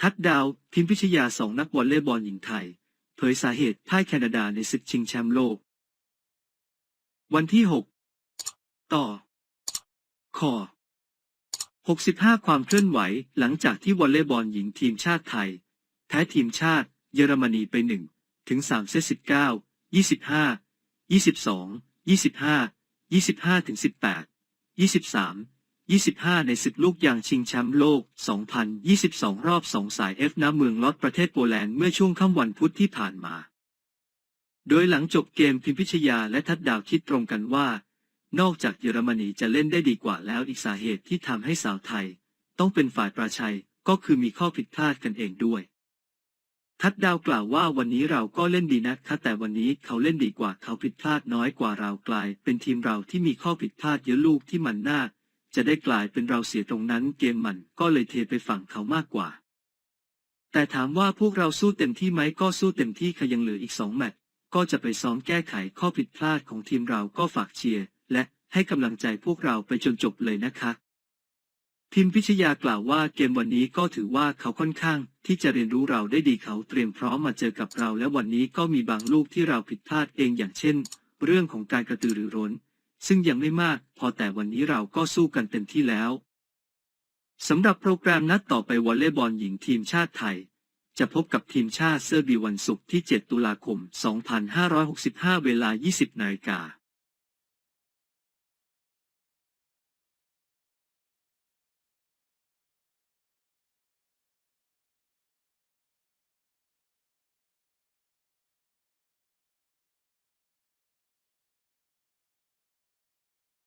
ทัดดาวทีมพิชยาสองนักวอลเลย์บอลหญิงไทย เผยสาเหตุพ่ายแคนาดาในศึกชิงแชมป์โลก วันที่ 6 ต่อคอ65 ความเคลื่อนไหวหลังจากที่วอลเลย์บอลหญิงทีมชาติไทย แพ้ทีมชาติ เยอรมนีไป1ถึง3เซต19 25 22 25 25ถึง18 23 25 ในศึกลูกยางชิงแชมป์โลก 2022 รอบ 2 สาย F น้ำเมืองลอตประเทศโปแลนด์เมื่อช่วงค่ำวันพุธที่ผ่านมา โดยหลังจบเกมพิมพิชยาและทัดดาวคิดตรงกันว่า นอกจากเยอรมนีจะเล่นได้ดีกว่าแล้วอีกสาเหตุที่ทำให้สาวไทย ต้องเป็นฝ่ายประชัยก็คือมีข้อผิดพลาดกันเองด้วย ทัดดาวกล่าวว่าวันนี้เราก็เล่นดีนะคะแต่วันนี้เขาเล่นดีกว่าเขาผิดพลาดน้อยกว่าเรากลาย เป็นทีมเราที่มีข้อผิดพลาดเยอะลูกที่มันน่า จะได้กลายเป็นเราเสียตรงนั้นเกมมันก็เลยเทไปฝั่งเขามากกว่า แต่ถามว่าพวกเราสู้เต็มที่ไหมก็สู้เต็มที่ค่ะยังเหลืออีกสองแมตช์ก็จะไปซ้อมแก้ไขข้อผิดพลาดของทีมเราก็ฝากเชียร์และให้กำลังใจพวกเราไปจนจบเลยนะคะทีมพิชยากล่าวว่าเกมวันนี้ก็ถือว่าเขาค่อนข้าง ที่จะเรียนรู้เราได้ดีเขาเตรียมพร้อมมาเจอกับเรา และวันนี้ก็มีบางลูกที่เราผิดพลาดเองอย่างเช่น เรื่องของการกระตือรือร้น ซึ่งยังไม่มาก พอแต่วันนี้เราก็สู้กันเต็มที่แล้วสำหรับโปรแกรมนัดต่อไปวอลเลย์บอลหญิงทีมชาติไทย จะพบกับทีมชาติเซอร์เบียวันศุกร์ที่ 7 ตุลาคม 2565 เวลา 20นาฬิกา